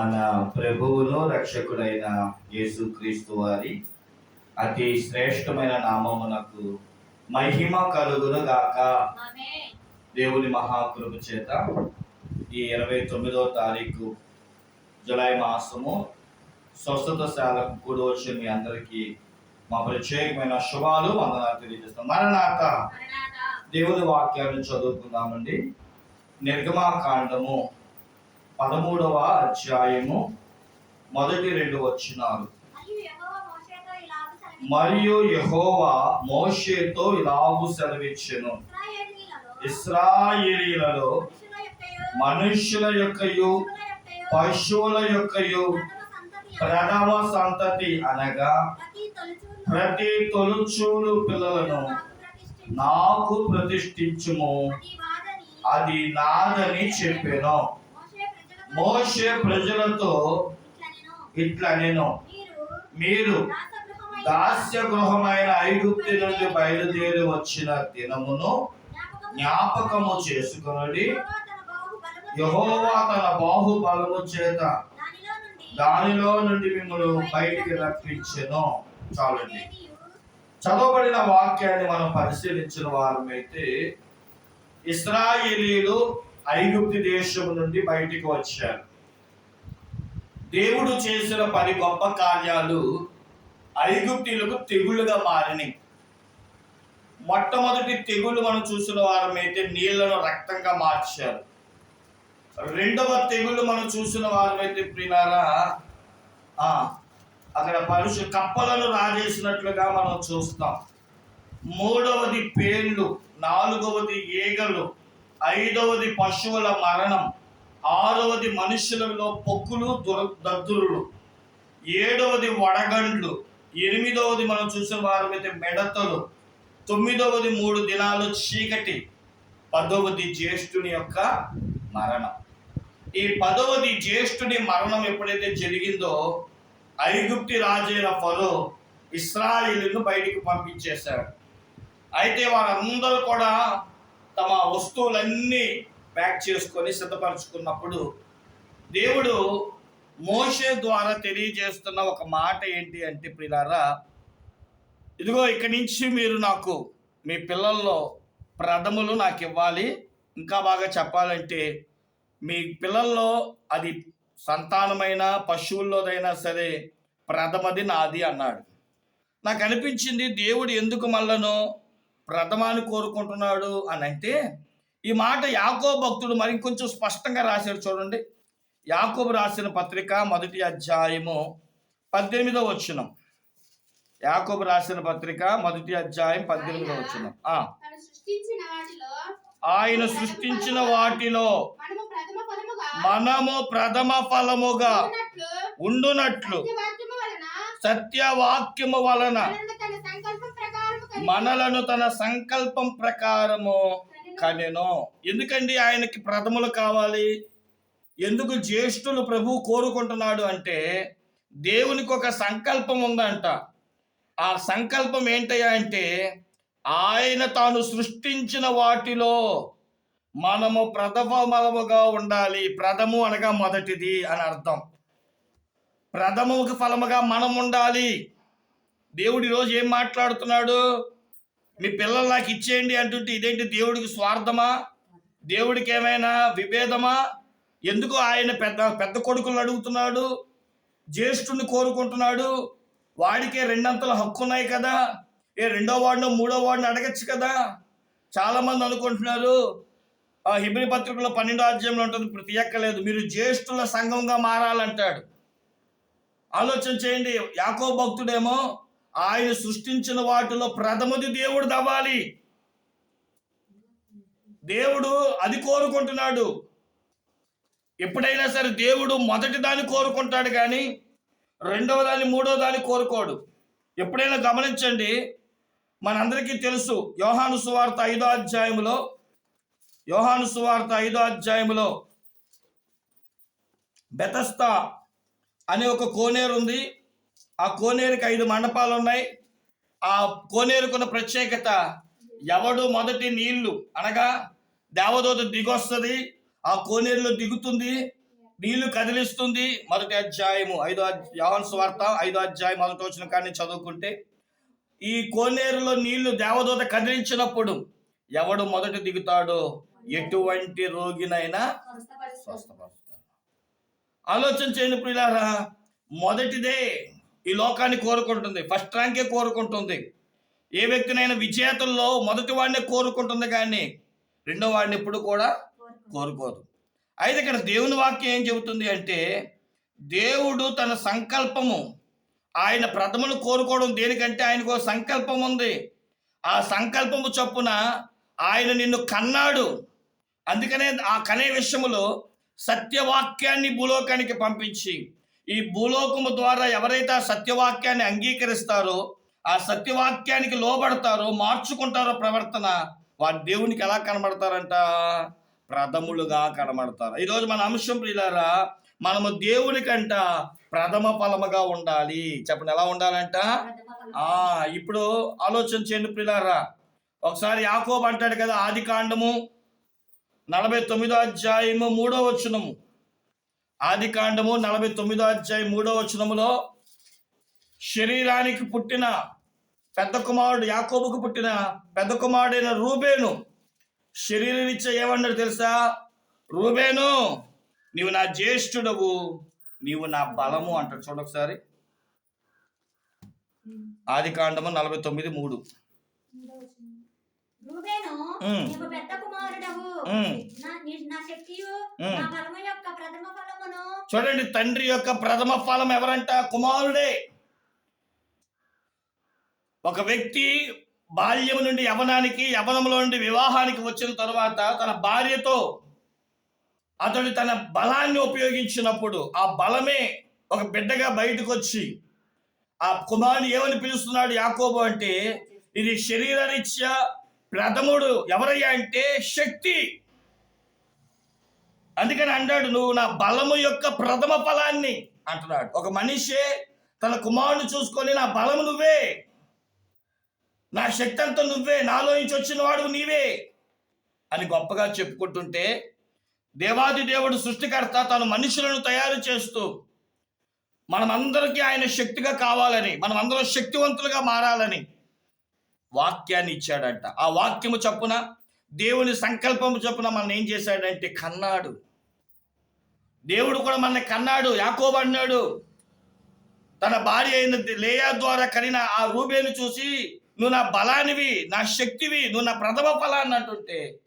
మన ప్రభువును రక్షకుడైన యేసుక్రీస్తు వారి అతి శ్రేష్టమైన నామమునకు మహిమ కలుగును గాక దేవుని మహాకృప చేత ఈ ఇరవై తొమ్మిదో తారీఖు జులై మాసము స్వస్థత శాలకు కూడి వచ్చిన మీ అందరికీ మా ప్రత్యేకమైన శుభాలు వందనాలు తెలియజేస్తాం. మరణాత. దేవుని వాక్యాన్ని చదువుకుందామండి. నిర్గమాకాండము. పదమూడవ అధ్యాయము మొదటి రెండు వచ్చినారు మరియు యెహోవా మోషేతో ఇలాగు సెలవిచ్చెను. ఇస్రాయేలీలలో మనుష్యుల యొక్కయు, పశువుల యొక్కయు, యొక్కయు ప్రథమ సంతతి అనగా ప్రతి తొలిచూలు పిల్లలను నాకు నాకు ప్రతిష్ఠించు. ప్రతిష్ఠించుము అది నాదని చెప్పాను. మోషే ప్రజలతో. ఇట్లా నేను మీరు దాస్య గృహమైన ఐగుప్తి నుండి బయలుదేరి వచ్చిన దినమును జ్ఞాపకము చేసుకొనడి. యెహోవా తన బాహుబలము చేత దానిలో నుండి మిమ్మల్ని బయటికి రప్పించెను. చాలండి. చదవబడిన వాక్యాన్ని మనం పరిశీలించిన వారమైతే ఇస్రాయేలీలు ఐగుప్తి దేశం నుండి బయటికి వచ్చారు. దేవుడు చేసిన పది గొప్ప కార్యాలు ఐగుప్తిలకు తెగుళ్ళుగా మారినాయి. మొట్టమొదటి తెగులు మనం చూసిన వారమైతే నీళ్ళను రక్తంగా మార్చారు. రెండవ తెగులు మనం చూసిన వారమైతే ప్రియులారా ఆ, అక్కడ పరుషు కప్పలను రాజేసినట్లుగా మనం చూస్తాం. మూడవది పేర్లు నాలుగవది ఈగలు ఐదవది పశువుల మరణం ఆరవది మనుషులలో పొక్కులు దుర దద్దురులు ఏడవది వడగండ్లు ఎనిమిదవది మనం చూసిన వారమైతే మెడతలు తొమ్మిదవది మూడు దినాలు చీకటి పదవది జ్యేష్ఠుని యొక్క మరణం. ఈ పదవది జ్యేష్ఠుని మరణం ఎప్పుడైతే జరిగిందో ఐగుప్తి రాజైన ఫరో ఇస్రాయిల్ను బయటికి పంపించేశాడు. అయితే వారందరూ కూడా తమ వస్తువులన్నీ ప్యాక్ చేసుకొని సిద్ధపరచుకున్నప్పుడు దేవుడు మోషే ద్వారా తెలియజేస్తున్న ఒక మాట ఏంటి అంటే ప్రిలారా ఇదిగో ఇక్కడి నుంచి మీరు నాకు మీ పిల్లల్లో ప్రథములు నాకు ఇవ్వాలి. ఇంకా బాగా చెప్పాలంటే మీ పిల్లల్లో అది సంతానమైన పశువుల్లోదైనా సరే ప్రథమది నాది అన్నాడు. నాకు అనిపించింది దేవుడు ఎందుకు మళ్ళను ప్రథమాన్ని కోరుకుంటున్నాడు అని అంటే ఈ మాట యాకో భక్తుడు మరి కొంచెం స్పష్టంగా రాశాడు చూడండి. యాకోబు రాసిన పత్రిక మొదటి అధ్యాయము పద్దెనిమిదో వచ్చినం యాకోబు రాసిన పత్రిక మొదటి అధ్యాయం పద్దెనిమిదో వచ్చినం ఆయన సృష్టించిన వాటిలో మనము ప్రథమ ఫలముగా ఉండునట్లు సత్యవాక్యము వలన మనలను తన సంకల్పం ప్రకారము కనెను. ఎందుకండి ఆయనకి ప్రథములు కావాలి? ఎందుకు జ్యేష్ఠులు ప్రభు కోరుకుంటున్నాడు అంటే దేవునికి ఒక సంకల్పం ఉందంట. ఆ సంకల్పం ఏంటయ్యా అంటే ఆయన తాను సృష్టించిన వాటిలో మనము ప్రథమముగా ఉండాలి. ప్రథము అనగా మొదటిది అని అర్థం. ప్రథముకి ఫలముగా మనం ఉండాలి దేవుడు ఈరోజు ఏం మాట్లాడుతున్నాడు? మీ పిల్లలు నాకు ఇచ్చేయండి అంటుంటే ఇదేంటి దేవుడికి స్వార్థమా? దేవుడికి ఏమైనా విభేదమా? ఎందుకు ఆయన పెద్ద పెద్ద కొడుకులను అడుగుతున్నాడు? జ్యేష్ఠుని కోరుకుంటున్నాడు? వాడికే రెండంతల హక్కు ఉన్నాయి కదా? ఏ రెండో వాడినో మూడో వాడిని అడగచ్చు కదా? చాలామంది అనుకుంటున్నారు ఆ హిబ్రి పత్రికలో పన్నెండో అధ్యాయంలో ఉంటుంది ప్రతి ఎక్కలేదు మీరు జ్యేష్ఠుల సంఘంగా మారాలంటాడు. ఆలోచన చేయండి యాకో భక్తుడేమో ఆయన సృష్టించిన వాటిలో ప్రథమది దేవుడు దవ్వాలి దేవుడు అది కోరుకుంటున్నాడు. ఎప్పుడైనా సరే దేవుడు మొదటి దాన్ని కోరుకుంటాడు కానీ రెండవ దాన్ని మూడో దాన్ని కోరుకోడు. ఎప్పుడైనా గమనించండి మనందరికీ తెలుసు యోహాను సువార్త ఐదో అధ్యాయంలో యోహాను సువార్త ఐదో అధ్యాయంలో బెతస్తా అనే ఒక కోనేరు ఉంది ఆ కోనేరుకి ఐదు మండపాలు ఉన్నాయి ఆ కోనేరుకున్న ప్రత్యేకత ఎవడు మొదటి నీళ్ళు అనగా దేవదూత దిగొస్తుంది ఆ కోనేరులో దిగుతుంది నీళ్ళు కదిలిస్తుంది. మొదటి అధ్యాయము ఐదో అధ్య- వార్త ఐదో అధ్యాయం మొదటి వచ్చిన కానీ చదువుకుంటే ఈ కోనేరులో నీళ్ళు దేవదూత కదిలించినప్పుడు ఎవడు మొదట దిగుతాడో? ఎటువంటి రోగినైనా స్వస్థపరుస్తాడు. ఆలోచన చేయని ప్రియులారా మొదటిదే ఈ లోకాన్ని కోరుకుంటుంది. ఫస్ట్ ర్యాంకే కోరుకుంటుంది. ఏ వ్యక్తినైనా విజేతల్లో మొదటి వాడిని కోరుకుంటుంది కానీ రెండో వాడిని ఎప్పుడు కూడా కోరుకోదు. అయితే ఇక్కడ దేవుని వాక్యం ఏం చెబుతుంది అంటే దేవుడు తన సంకల్పము ఆయన ప్రథమను కోరుకోవడం దేనికంటే ఆయనకు ఒక సంకల్పం ఉంది. ఆ సంకల్పము చొప్పున ఆయన నిన్ను కన్నాడు. అందుకనే ఆ కనే విషయములో సత్యవాక్యాన్ని భూలోకానికి పంపించి ఈ భూలోకము ద్వారా ఎవరైతే ఆ సత్యవాక్యాన్ని అంగీకరిస్తారో ఆ సత్యవాక్యానికి లోబడతారో మార్చుకుంటారో ప్రవర్తన వారు దేవునికి ఎలా కనబడతారంట? ప్రథములుగా కనబడతారు. ఈరోజు మన అంశం ప్రియులారా మనము దేవునికంట ప్రథమ ఫలముగా ఉండాలి. చెప్పండి ఎలా ఉండాలంట? ఆ ఇప్పుడు ఆలోచన చేయండి ప్రియులారా. ఒకసారి యాకోబ్ అంటాడు కదా ఆది కాండము నలభై తొమ్మిదో అధ్యాయము మూడో వచనము. ఆది కాండము నలభై తొమ్మిదో అధ్యాయం మూడో వచనములో శరీరానికి పుట్టిన పెద్ద కుమారుడు యాకోబుకు పుట్టిన పెద్ద కుమారుడైన రూబేను శరీరరీత్యా ఏమన్నాడు తెలుసా? రూబేను నీవు నా జ్యేష్ఠుడవు నీవు నా బలము అంటాడు. చూడ ఒకసారి. ఆది కాండము నలభై తొమ్మిది మూడు. నీవు పెద్ద కుమారుడవు. ఉమ్. నా నీ- నా శక్తియు ఉమ్. నా బలము యొక్క ప్రథమ ఫలమును. చూడండి తండ్రి యొక్క ప్రథమ ఫలం ఎవరంట? కుమారుడే. ఒక వ్యక్తి బాల్యం నుండి యవనానికి యవనంలో నుండి వివాహానికి వచ్చిన తర్వాత తన భార్యతో అతడు తన బలాన్ని ఉపయోగించినప్పుడు ఆ బలమే ఒక బిడ్డగా బయటకు వచ్చి ఆ కుమారుని ఏమని పిలుస్తున్నాడు యాకోబు అంటే ఇది శరీరరీత్యా ప్రథముడు ఎవరయ్యా అంటే శక్తి. అందుకని అంటాడు నువ్వు నా బలము యొక్క ప్రథమ ఫలాన్ని అంటున్నాడు. ఒక మనిషే తన కుమారుని చూసుకొని నా బలము నువ్వే. నా శక్తి అంతా నువ్వే. నాలో నుంచి వచ్చిన వాడు నీవే. అని గొప్పగా చెప్పుకుంటుంటే దేవాది దేవుడు సృష్టికర్త తను మనుషులను తయారు చేస్తూ మనమందరికీ ఆయన శక్తిగా కావాలని మనమందరం శక్తివంతులుగా మారాలని వాక్యాన్ని ఇచ్చాడంట. ఆ వాక్యము చొప్పున దేవుని సంకల్పము చొప్పున మనం ఏం చేశాడంటే కన్నాడు. దేవుడు కూడా మనల్ని కన్నాడు. యాకోబు అన్నాడు తన భార్య అయిన లేయా ద్వారా కనిన ఆ రూబేను చూసి నువ్వు నా బలానివి నా శక్తివి నువ్వు నా ప్రథమ ఫలాన్ని అంటుంటే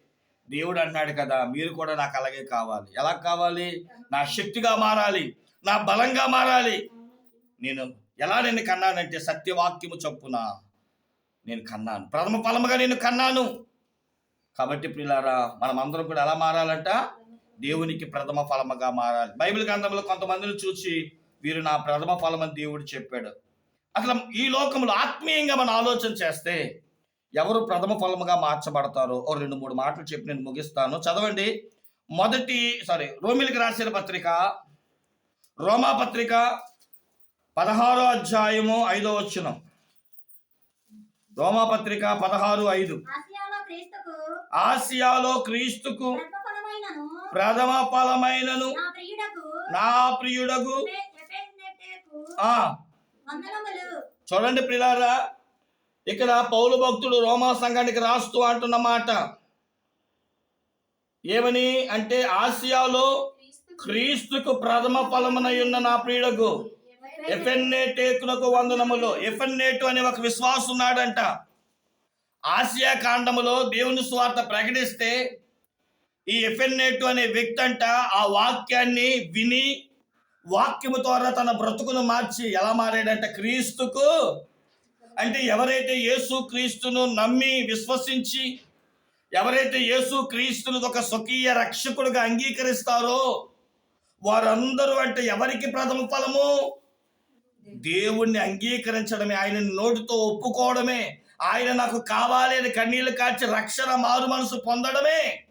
దేవుడు అన్నాడు కదా మీరు కూడా నాకు అలాగే కావాలి. ఎలా కావాలి? నా శక్తిగా మారాలి నా బలంగా మారాలి. నేను ఎలా నిన్ను కన్నానంటే సత్యవాక్యము చొప్పున నేను కన్నాను. ప్రథమ ఫలముగా నేను కన్నాను. కాబట్టి పిల్లారా మనం అందరం కూడా ఎలా మారాలంట? దేవునికి ప్రథమ ఫలముగా మారాలి. బైబిల్ గ్రంథంలో కొంతమందిని చూసి వీరు నా ప్రథమ ఫలమని దేవుడు చెప్పాడు. అసలు ఈ లోకంలో ఆత్మీయంగా మనం ఆలోచన చేస్తే ఎవరు ప్రథమ ఫలముగా మార్చబడతారో ఓ రెండు మూడు మాటలు చెప్పి నేను ముగిస్తాను. చదవండి. మొదటి సారీ రోమిలికి రాసిన పత్రిక రోమా పత్రిక పదహారో అధ్యాయము ఐదో వచనం. రోమా పత్రిక పదహారు ఐదు. ఆసియాలో క్రీస్తుకు ప్రథమ ఫలమైనను. నా ప్రియుడకు ప్రియుడగు చూడండి ప్రియులారా ఇక్కడ పౌలు భక్తుడు రోమా సంఘానికి రాస్తూ అంటున్న మాట. ఏమని అంటే ఆసియాలో క్రీస్తుకు ప్రథమ ఫలమునై ఉన్న నా ప్రియుడకు. ఎఫెన్నేటేకునకు వందనములు ఎఫెన్నేటు అనే ఒక విశ్వాసం ఉన్నాడంట. ఆసియా కాండములో దేవుని స్వార్థ ప్రకటిస్తే ఈ ఎఫెన్నేటు అనే వ్యక్తి అంట ఆ వాక్యాన్ని విని వాక్యము ద్వారా తన బ్రతుకును మార్చి ఎలా మారాడంట? క్రీస్తుకు. అంటే ఎవరైతే యేసు క్రీస్తును నమ్మి విశ్వసించి ఎవరైతే యేసు క్రీస్తును ఒక స్వకీయ రక్షకుడుగా అంగీకరిస్తారో వారందరూ అంటే ఎవరికి ప్రథమ ఫలము? దేవుణ్ణి అంగీకరించడమే ఆయన నోటితో ఒప్పుకోవడమే ఆయన నాకు కావాలి అని కన్నీళ్ళు కాచి రక్షణ మారు మనసు పొందడమే.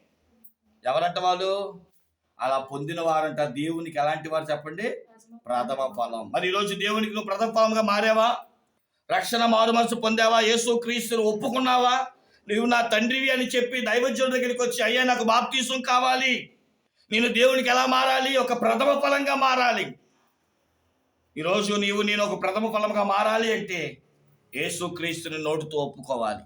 ఎవరంట వాళ్ళు? అలా పొందిన వారంట. దేవునికి ఎలాంటి వారు చెప్పండి? ప్రథమ ఫలం. మరి ఈరోజు దేవునికి నువ్వు ప్రథమ ఫలంగా మారావా? రక్షణ మారు మనసు పొందావా? యేసు క్రీస్తును ఒప్పుకున్నావా? నువ్వు నా తండ్రివి అని చెప్పి దైవజ్ఞుడి దగ్గరికి వచ్చి అయ్యా నాకు బాప్తీసం కావాలి. నేను దేవునికి ఎలా మారాలి? ఒక ప్రథమ ఫలంగా మారాలి. ఈరోజు నీవు నేను ఒక ప్రథమ ఫలముగా మారాలి అంటే యేసుక్రీస్తుని నోటితో ఒప్పుకోవాలి.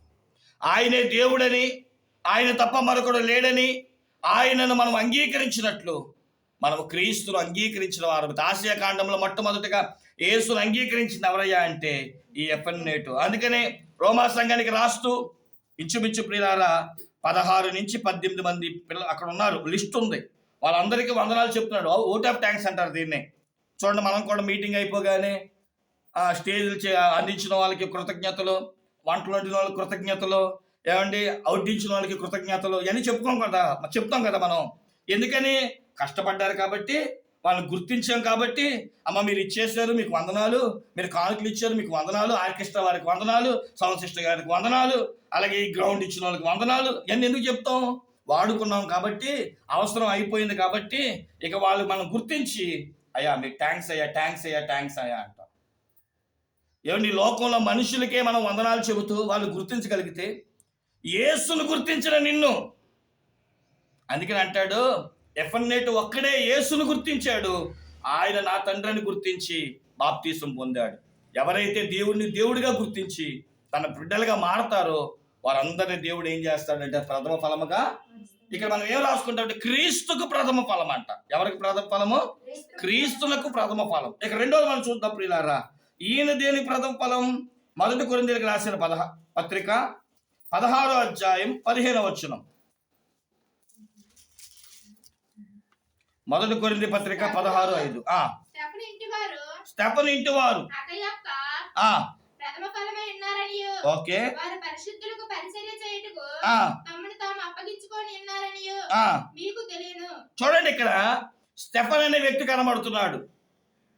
ఆయనే దేవుడని ఆయన తప్ప మరొకడు లేడని ఆయనను మనం అంగీకరించినట్లు మనం క్రీస్తును అంగీకరించిన వారు ఆసియా కాండంలో మొట్టమొదటిగా యేసును అంగీకరించింది ఎవరయ్యా అంటే ఈ ఎఫ్ఎన్ నేటు అందుకనే రోమా సంఘానికి రాస్తూ ఇంచుమించు ప్రియులారా పదహారు నుంచి పద్దెనిమిది మంది పిల్లలు అక్కడ ఉన్నారు. లిస్ట్ ఉంది. వాళ్ళందరికీ వందనాలు చెప్తున్నాడు. ఓట్ ఆఫ్ ట్యాంక్స్ అంటారు దీన్ని. చూడండి మనం కూడా మీటింగ్ అయిపోగానే ఆ స్టేజ్లు చే అందించిన వాళ్ళకి కృతజ్ఞతలు వంటలు వండిన వాళ్ళకి కృతజ్ఞతలు ఏమండి వడ్డించిన వాళ్ళకి కృతజ్ఞతలు ఇవన్నీ చెప్పుకోం కదా చెప్తాం కదా మనం. ఎందుకని? కష్టపడ్డారు కాబట్టి వాళ్ళని గుర్తించాం కాబట్టి అమ్మ మీరు ఇచ్చేసారు మీకు వందనాలు మీరు కానుకలు ఇచ్చారు మీకు వందనాలు ఆర్కెస్ట్రా వారికి వందనాలు సౌండ్ సిస్టర్ గారికి వందనాలు అలాగే ఈ గ్రౌండ్ ఇచ్చిన వాళ్ళకి వందనాలు ఇవన్నీ ఎందుకు చెప్తాం? వాడుకున్నాం కాబట్టి అవసరం అయిపోయింది కాబట్టి ఇక వాళ్ళు మనం గుర్తించి అయ్యా మీకు ట్యాంక్స్ అయ్యా ట్యాంక్స్ అయ్యా ట్యాంక్స్ అయ్యా అంటాం. ఏమండి లోకంలో మనుషులకే మనం వందనాలు చెబుతూ వాళ్ళు గుర్తించగలిగితే యేసును గుర్తించిన నిన్ను. అందుకని అంటాడు ఎఫన్నెట్ ఒక్కడే యేసును గుర్తించాడు. ఆయన నా తండ్రిని గుర్తించి బాప్తీసం పొందాడు. ఎవరైతే దేవుడిని దేవుడిగా గుర్తించి తన బిడ్డలుగా మారతారో వారందరినీ దేవుడు ఏం చేస్తాడంటే ప్రథమ ఫలముగా ఇక్కడ మనం ఏం రాసుకుంటామంటే క్రీస్తుకు ప్రథమ ఫలం అంట. ఎవరికి ప్రథమ ఫలము? క్రీస్తులకు ప్రథమ ఫలం. ఇక రెండోది మనం చూద్దాం ప్రియులారా. ఈయన దేని ప్రథమ ఫలం? మొదటి కొరిందీలకు రాసిన పదహ పత్రిక పదహారో అధ్యాయం పదిహేనో వచనం. మొదటి కొరింది పత్రిక పదహారు ఐదు. ఆ. స్టెఫను ఇంటి వారు ఓకే. వారు పరిశుద్ధులకు పరిచర్య చేయుటకు తమను తాము అప్పగించుకొని ఉన్నారని ఆ. మీకు తెలియను. చూడండి ఇక్కడ స్టెఫన్ అనే వ్యక్తి కనబడుతున్నాడు.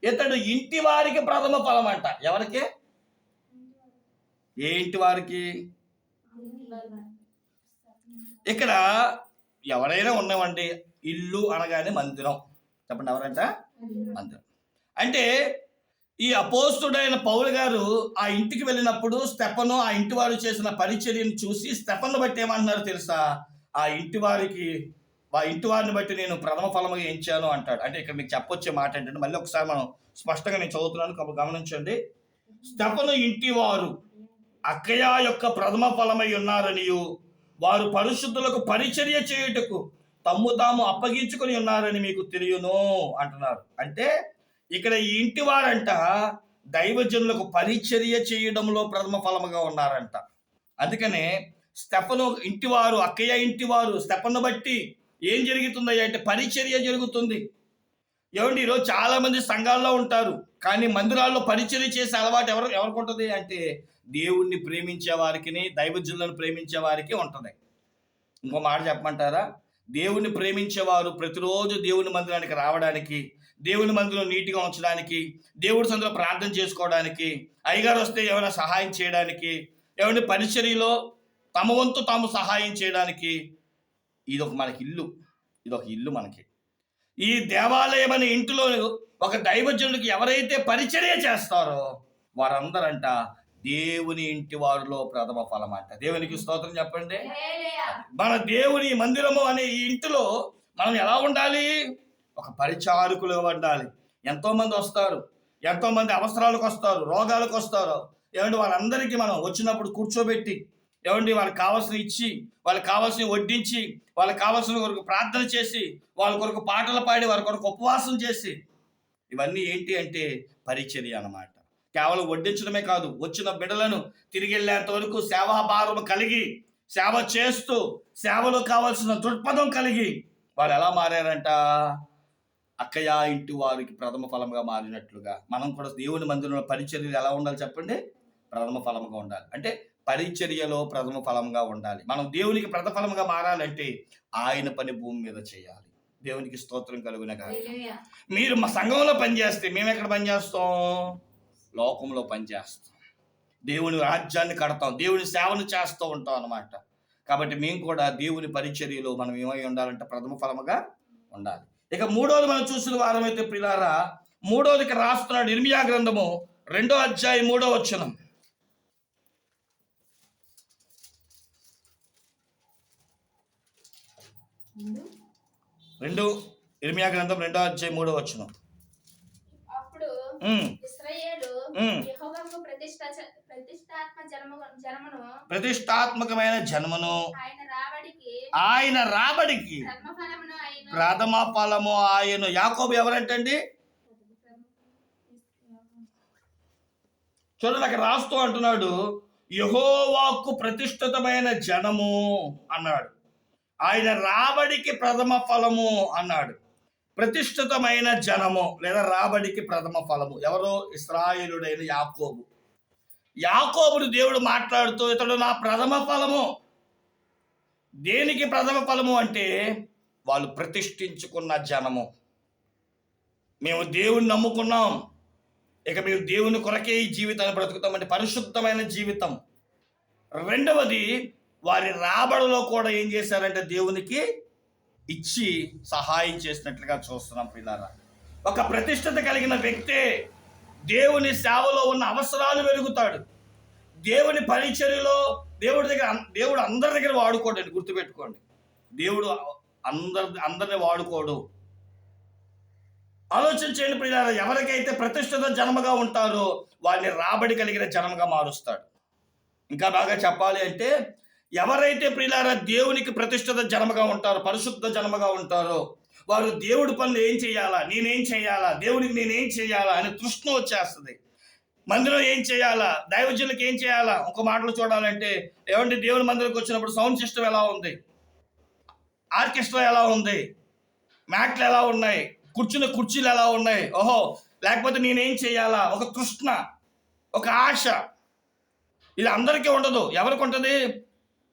ఇతడు ఇంటి వారికి ప్రథమ ఫలం అంట ఎవరికి? ఏ ఇంటి వారికి? ఇక్కడ ఎవరైనా ఉన్నామండి ఇల్లు అనగానే మందిరం. చెప్పండి ఎవరంట? మందిరం. అంటే ఈ అపోస్తుడైన పౌలు గారు ఆ ఇంటికి వెళ్ళినప్పుడు స్టెఫను ఆ ఇంటి వారు చేసిన పరిచర్యను చూసి స్టెఫన్ను బట్టి ఏమంటున్నారు తెలుసా? ఆ ఇంటి వారికి ఆ ఇంటి వారిని బట్టి నేను ప్రథమ ఫలముగా ఎంచాను అంటాడు. అంటే ఇక్కడ మీకు చెప్పొచ్చే మాట ఏంటంటే మళ్ళీ ఒకసారి మనం స్పష్టంగా నేను చదువుతున్నాను గమనించండి. స్టెఫను ఇంటి వారు అక్కయ యొక్క ప్రథమ ఫలమై ఉన్నారనియు వారు పరిశుద్ధులకు పరిచర్య చేయుటకు తమ్ము తాము అప్పగించుకొని ఉన్నారని మీకు తెలియను అంటున్నారు. అంటే ఇక్కడ ఈ ఇంటి వారంట దైవజనులకు పరిచర్య చేయడంలో ప్రథమ ఫలముగా ఉన్నారంట. అందుకనే స్టెఫను ఇంటివారు అక్కయ్య ఇంటివారు స్టెఫన్ను బట్టి ఏం జరుగుతుందయ్యా అంటే పరిచర్య జరుగుతుంది. ఏమండి ఈరోజు చాలామంది సంఘాల్లో ఉంటారు కానీ మందిరాల్లో పరిచర్య చేసే అలవాటు ఎవరు ఎవరికి ఉంటుంది అంటే దేవుణ్ణి ప్రేమించే వారికి దైవజనులను ప్రేమించే వారికి ఉంటుంది. ఇంకో మాట చెప్పమంటారా? దేవుణ్ణి ప్రేమించేవారు ప్రతిరోజు దేవుని మందిరానికి రావడానికి దేవుని మందిరం నీట్గా ఉంచడానికి దేవుడి సందులో ప్రార్థన చేసుకోవడానికి అయ్యగారు వస్తే ఏమైనా సహాయం చేయడానికి ఏమైనా పరిచర్యలో తమ వంతు తాము సహాయం చేయడానికి ఇది ఒక మనకి ఇల్లు. ఇది ఒక ఇల్లు మనకి. ఈ దేవాలయం అనే ఇంటిలో ఒక దైవజనుడికి ఎవరైతే పరిచర్య చేస్తారో వారందరంట దేవుని ఇంటి వారిలో ప్రథమ ఫలం అంట. దేవునికి స్తోత్రం చెప్పండి. మన దేవుని మందిరము అనే ఈ ఇంటిలో మనం ఎలా ఉండాలి? ఒక పరిచారకులుగా ఉండాలి ఎంతోమంది వస్తారు. ఎంతోమంది అవసరాలకు వస్తారు. రోగాలకు వస్తారు. ఏమంటే వాళ్ళందరికీ మనం వచ్చినప్పుడు కూర్చోబెట్టి ఏమండి వాళ్ళకి కావాల్సిన ఇచ్చి వాళ్ళకి కావాల్సిన వడ్డించి వాళ్ళకి కావాల్సిన కొరకు ప్రార్థన చేసి వాళ్ళ కొరకు పాటలు పాడి వారి కొరకు ఉపవాసం చేసి ఇవన్నీ ఏంటి అంటే పరిచర్య అన్నమాట. కేవలం వడ్డించడమే కాదు వచ్చిన బిడలను తిరిగి వెళ్ళేంత వరకు సేవాభారం కలిగి సేవ చేస్తూ సేవలో కావాల్సిన దృక్పథం కలిగి వారు ఎలా మారారంట? అక్కయ్య ఇంటి వారికి ప్రథమ ఫలంగా మారినట్లుగా. మనం కూడా దేవుని మందిరంలో పరిచర్యలు ఎలా ఉండాలి చెప్పండి? ప్రథమ ఫలంగా ఉండాలి. అంటే పరిచర్యలో ప్రథమ ఫలంగా ఉండాలి. మనం దేవునికి ప్రథమ ఫలంగా మారాలంటే ఆయన పని భూమి మీద చేయాలి. దేవునికి స్తోత్రం కలుగున మీరు మా సంఘంలో పనిచేస్తే మేము ఎక్కడ పనిచేస్తాం లోకంలో పనిచేస్తాం దేవుని రాజ్యాన్ని కడతాం. దేవుని సేవను చేస్తూ ఉంటాం అన్నమాట. కాబట్టి మేము కూడా దేవుని పరిచర్యలో మనం ఏమై ఉండాలంటే ప్రథమ ఫలముగా ఉండాలి. ఇక మూడోది మనం చూసిన వారం అయితే ప్రిలారా మూడోదికి రాస్తున్నాడు ఇర్మియా గ్రంథము రెండో అధ్యాయం మూడో వచనం. రెండు ఇర్మియా గ్రంథం రెండో అధ్యాయం మూడో జన్మను ప్రతిష్టాత్మకమైన జన్మను ఆయన రాబడికి ప్రథమ ఆయన ఫలము ఆయన. యాకోబు ఎవరంటండి? చూడండి అక్కడ రాస్తూ అంటున్నాడు యహోవాకు ప్రతిష్ఠితమైన జనము అన్నాడు. ఆయన రాబడికి ప్రథమ ఫలము అన్నాడు. ప్రతిష్ఠితమైన జనము లేదా రాబడికి ప్రథమ ఫలము. ఎవరో? ఇస్రాయేలుడైన యాకోబు. యాకోబుడు దేవుడు మాట్లాడుతూ ఇతడు నా ప్రథమ ఫలము. దేనికి ప్రథమ ఫలము అంటే వాళ్ళు ప్రతిష్ఠించుకున్న జనము. మేము దేవుని నమ్ముకున్నాం. ఇక మేము దేవుని కొరకే ఈ జీవితాన్ని బ్రతుకుతామంటే పరిశుద్ధమైన జీవితం. రెండవది వారి రాబడిలో కూడా ఏం చేశారంటే దేవునికి ఇచ్చి సహాయం చేసినట్లుగా చూస్తున్నాం పిల్లరా ఒక ప్రతిష్టత కలిగిన వ్యక్తే దేవుని సేవలో ఉన్న అవసరాలు వెలుగుతాడు. దేవుని పరిచర్యలో దేవుడి దగ్గర దేవుడు అందరి దగ్గర వాడుకోడండి గుర్తుపెట్టుకోండి. దేవుడు అందరి అందరిని వాడుకోడు. ఆలోచన చేయండి ఎవరికైతే ప్రతిష్ఠిత జన్మగా ఉంటారో వారిని రాబడి కలిగిన జన్మగా మారుస్తాడు. ఇంకా బాగా చెప్పాలి అంటే ఎవరైతే ప్రియులారా దేవునికి ప్రతిష్ఠిత జన్మగా ఉంటారో పరిశుద్ధ జన్మగా ఉంటారో వారు దేవుడి పనులు ఏం చేయాలా నేనేం చేయాలా దేవునికి నేనేం చేయాలా అని తృష్ణ వచ్చేస్తుంది. మందిరం ఏం చేయాలా దైవజనులకు ఏం చేయాలా? ఒక మాటలు చూడాలంటే ఏమంటే దేవుని మందిరంకి వచ్చినప్పుడు సౌండ్ సిస్టమ్ ఎలా ఉంది? ఆర్కెస్ట్రా ఎలా ఉంది? మ్యాట్లు ఎలా ఉన్నాయి? కూర్చున్న కుర్చీలు ఎలా ఉన్నాయి? ఓహో లేకపోతే నేనేం చేయాలా? ఒక కృష్ణ ఒక ఆశ. ఇది అందరికీ ఉండదు. ఎవరికి ఉంటుంది?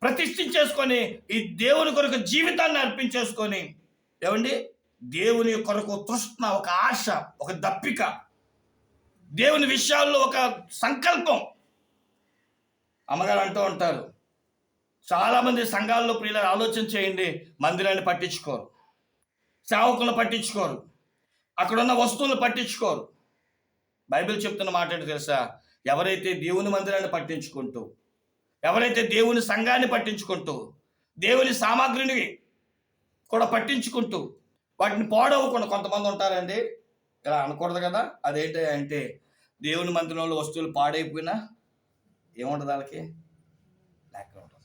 ప్రతిష్ఠించేసుకొని ఈ దేవుని కొరకు జీవితాన్ని అర్పించేసుకొని. ఏమండి? దేవుని కొరకు తృష్ణ ఒక ఆశ ఒక దప్పిక. దేవుని విషయాల్లో ఒక సంకల్పం. అమ్మగారు అంటూ ఉంటారు. చాలామంది సంఘాల్లో ప్రియుల ఆలోచన చేయండి మందిరాన్ని పట్టించుకోరు సేవకులను పట్టించుకోరు అక్కడున్న వస్తువులను పట్టించుకోరు. బైబిల్ చెప్తున్న మాట తెలుసా? ఎవరైతే దేవుని మందిరాన్ని పట్టించుకుంటూ ఎవరైతే దేవుని సంఘాన్ని పట్టించుకుంటూ దేవుని సామాగ్రిని కూడా పట్టించుకుంటూ వాటిని పాడవకుండా కొంతమంది ఉంటారండి. ఇలా అనకూడదు కదా? అదేంటి అంటే దేవుని మందిరంలో వస్తువులు పాడైపోయినా ఏముంటుంది వాళ్ళకి లేక ఉంటుంది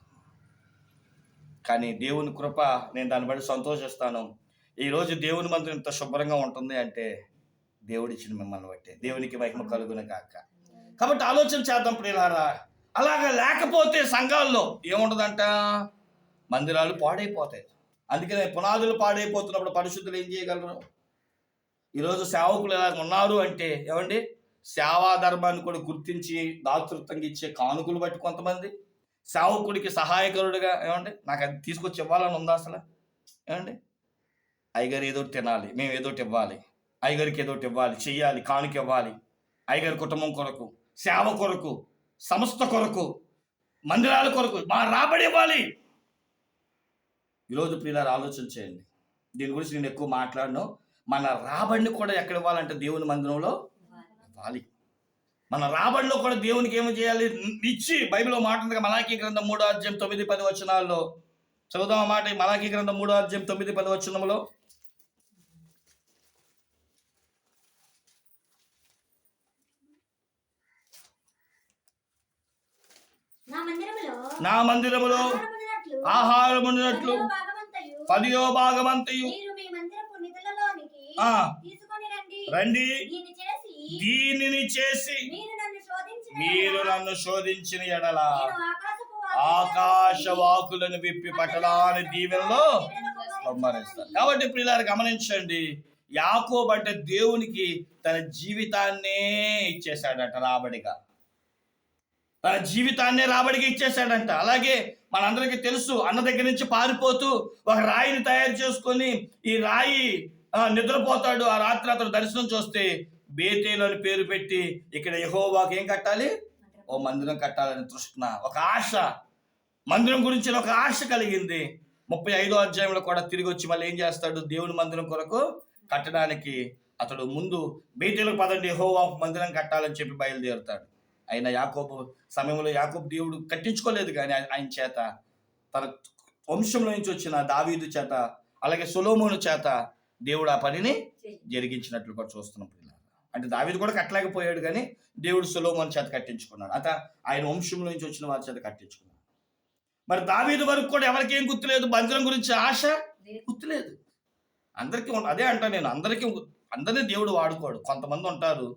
కానీ దేవుని కృప నేను దాన్ని బట్టి సంతోషిస్తాను. ఈరోజు దేవుని మందిరం ఇంత శుభ్రంగా ఉంటుంది అంటే దేవుడిచ్చిన మిమ్మల్ని బట్టి. దేవునికి మహిమ కలుగున కాక కాబట్టి ఆలోచన చేద్దాం ప్రియులారా. అలాగా లేకపోతే సంఘాల్లో ఏముంటుందంట? మందిరాలు పాడైపోతాయి. అందుకనే పునాదులు పాడైపోతున్నప్పుడు పరిశుద్ధులు ఏం చేయగలరు? ఈరోజు సేవకులు ఎలా ఉన్నారు అంటే ఏమండి? సేవా ధర్మాన్ని కూడా గుర్తించి దాతృత్వంగా ఇచ్చే కానుకలు బట్టి కొంతమంది సేవకుడికి సహాయకరుడుగా ఏమండి? నాకు అది తీసుకొచ్చి ఇవ్వాలని ఉందా అసలు? ఏమండి? అయ్యగారు ఏదో తినాలి మేము ఏదో ఒకటి ఇవ్వాలి. అయ్యగారికి ఏదో ఒకటి ఇవ్వాలి చెయ్యాలి కానుక ఇవ్వాలి. అయ్యగారి కుటుంబం కొరకు సేవ కొరకు సంస్థ కొరకు మందిరాల కొరకు మా రాబడి ఇవ్వాలి. ఈరోజు ప్రియులారు ఆలోచన చేయండి. దీని గురించి నేను ఎక్కువ మాట్లాడను. మన రాబడిని కూడా ఎక్కడ ఇవ్వాలంటే దేవుని మందిరంలో? ఇవ్వాలి. మన రాబడిలో కూడా దేవునికి ఏమి చేయాలి? ఇచ్చి బైబిల్లో మాట ఉంది మలాకీ గ్రంథం మూడో అధ్యాయం తొమ్మిది పది వచనాల్లో. చదువుదాం మాట? ఈ మలాకీ గ్రంథం మూడో అధ్యాయం తొమ్మిది పది వచనంలో. నా మందిరములో ఆహారం ఉండినట్లు పదియో భాగమంతయు. రండి. దీన్ని చేసి మీరు నన్ను శోధించిన ఎడల నన్ను శోధించిన ఎడల నేను ఆకాశపు ఆకాశ వాకులను వాకులను విప్పి పట్టడాని దీవెనలో సంహరిస్తారు. కాబట్టి ప్రియులారు గమనించండి యాకోబు అంటే దేవునికి తన జీవితాన్నే ఇచ్చేశాడట రాబడిగా. తన జీవితాన్నే రాబడిగా ఇచ్చేశాడంట. అలాగే మనందరికీ తెలుసు అన్న దగ్గర నుంచి పారిపోతూ ఒక రాయిని తయారు చేసుకొని ఈ రాయి నిద్రపోతాడు. ఆ రాత్రి అతను దర్శనం చూస్తే బేతేలు అని పేరు పెట్టి ఇక్కడ యెహోవాకు ఏం కట్టాలి? ఓ మందిరం కట్టాలని తృష్ణ. ఒక ఆశ. మందిరం గురించి ఒక ఆశ కలిగింది. ముప్పై ఐదో అధ్యాయంలో కూడా తిరిగి వచ్చి మళ్ళీ ఏం చేస్తాడు? దేవుని మందిరం కొరకు కట్టడానికి అతడు ముందు బేతేలకు పదండి యెహోవా మందిరం కట్టాలని చెప్పి బయలుదేరుతాడు. అయినా యాకోబు సమయంలో యాకోబు దేవుడు కట్టించుకోలేదు కానీ ఆయన ఆయన చేత తన వంశంలో నుంచి వచ్చిన దావీదు చేత అలాగే సొలోమోను చేత దేవుడు ఆ పనిని జరిగించినట్లు కూడా చూస్తున్నాం. అంటే దావీదు కూడా కట్టలేకపోయాడు కానీ దేవుడు సులోమన్ చేత కట్టించుకున్నాడు. అత ఆయన వంశంలో నుంచి వచ్చిన వారి చేత కట్టించుకున్నాడు. మరి దావీదు వరకు కూడా ఎవరికి ఏం గుర్తులేదు? బంజరం గురించి ఆశ? గుర్తులేదు. అందరికీ అదే అంటా నేను అందరికీ అందరినీ దేవుడు వాడుకోడు. కొంతమంది ఉంటారు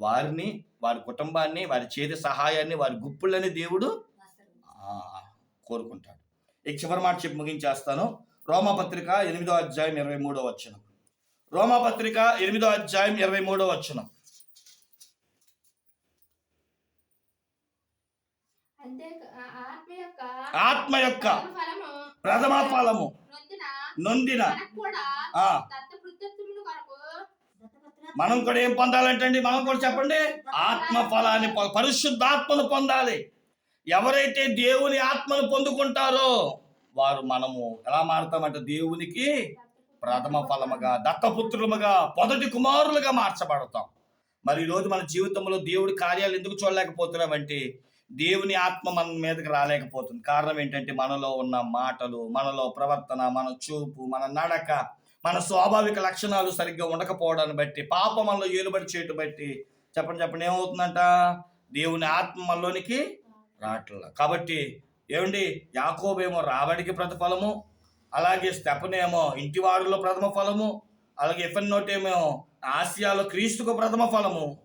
వారిని వారి కుటుంబాన్ని వారి చేతి సహాయాన్ని వారి గుప్పులని దేవుడు కోరుకుంటాడు. ఇక చివరి మాట చెప్పి ముగించేస్తాను. రోమపత్రిక ఎనిమిదో అధ్యాయం ఇరవై మూడో వచ్చిన రోమపత్రిక ఎనిమిదో అధ్యాయం ఇరవై మూడో వచ్చిన ఆత్మ యొక్క ప్రథమ ఫలము నొందిన మనం కూడా ఏం పొందాలంటండి మనం కూడా చెప్పండి ఆత్మ ఫలాన్ని పరిశుద్ధాత్మను పొందాలి. ఎవరైతే దేవుని ఆత్మను పొందుకుంటారో వారు మనము ఎలా మారుతామంటే దేవునికి ప్రథమ ఫలముగా దత్తపుత్రులుగా మొదటి కుమారులుగా మార్చబడతాం. మరి ఈరోజు మన జీవితంలో దేవుడి కార్యాలు ఎందుకు చూడలేకపోతున్నామంటే దేవుని ఆత్మ మన మీదకి రాలేకపోతుంది. కారణం ఏంటంటే మనలో ఉన్న మాటలు మనలో ప్రవర్తన మన చూపు మన నడక మన స్వాభావిక లక్షణాలు సరిగ్గా ఉండకపోవడాన్ని బట్టి పాప మనలో ఏలుబడి చేయటం బట్టి చెప్పండి చెప్పండి ఏమవుతుందంట? దేవుని ఆత్మ మనలోనికి రావట్ల. కాబట్టి ఏమండి? యాకోబేమో రాబడికి ప్రతిఫలము అలాగే స్టెపనేమో ఇంటివాడులో ప్రథమ ఫలము అలాగే ఎఫెన్నోటేమో ఆసియాలో క్రీస్తుకు ప్రథమ ఫలము.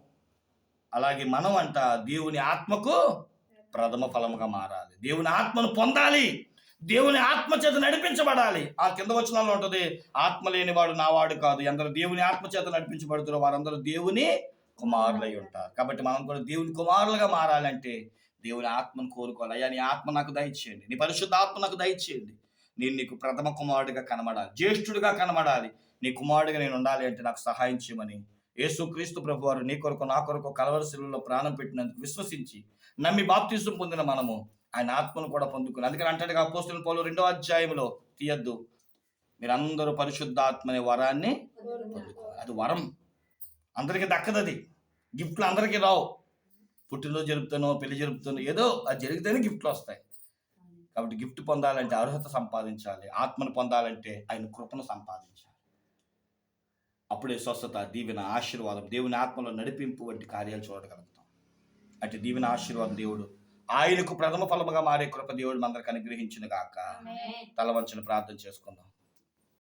అలాగే మనం అంట దేవుని ఆత్మకు ప్రథమ ఫలముగా మారాలి. దేవుని ఆత్మను పొందాలి. దేవుని ఆత్మ చేత నడిపించబడాలి. ఆ కింద వచనాల్లో ఉంటుంది ఆత్మ లేనివాడు నావాడు కాదు. ఎందరు దేవుని ఆత్మ చేత నడిపించబడుతారో వారందరూ దేవుని కుమారులై ఉంటారు. కాబట్టి మనం కూడా దేవుని కుమారులుగా మారాలంటే దేవుని ఆత్మను కోరుకోవాలి. అయ్యా నీ ఆత్మ నాకు దయచేయండి. నీ పరిశుద్ధ ఆత్మ నాకు దయచేయండి. నేను నీకు ప్రథమ కుమారుడిగా కనబడాలి. జ్యేష్ఠుడిగా కనబడాలి. నీ కుమారుడిగా నేను ఉండాలి అంటే నాకు సహాయం చేయమని యేసుక్రీస్తు ప్రభు వారు నీ కొరకు నా కొరకు కలవరశిలలో ప్రాణం పెట్టినందుకు విశ్వసించి నమ్మి బాప్తీసం పొందిన మనము ఆయన ఆత్మను కూడా పొందుకుని అందుకని అంటాడు అపోస్తుల పౌలు రెండో అధ్యాయంలో తీయద్దు. మీరందరూ పరిశుద్ధాత్మ అనే వరాన్ని పొందుకోవాలి. అది వరం. అందరికీ దక్కదది. గిఫ్ట్లు అందరికీ రావు. పుట్టినరోజు జరుపుతానో పెళ్ళి జరుపుతానో ఏదో అది జరిగితేనే గిఫ్ట్లు వస్తాయి. కాబట్టి గిఫ్ట్ పొందాలంటే అర్హత సంపాదించాలి ఆత్మను పొందాలంటే ఆయన కృపను సంపాదించాలి. అప్పుడే స్వస్థత దీవెన ఆశీర్వాదం దేవుని ఆత్మలో నడిపింపు వంటి కార్యాలు చూడగలుగుతాం. అటు దీవెన ఆశీర్వాదం దేవుడు ఆయనకు ప్రథమ ఫలముగా మారే కృప దేవుడు మనందరికి అనుగ్రహించిన గాక. తల వంచిన ప్రార్థన చేసుకుందాం.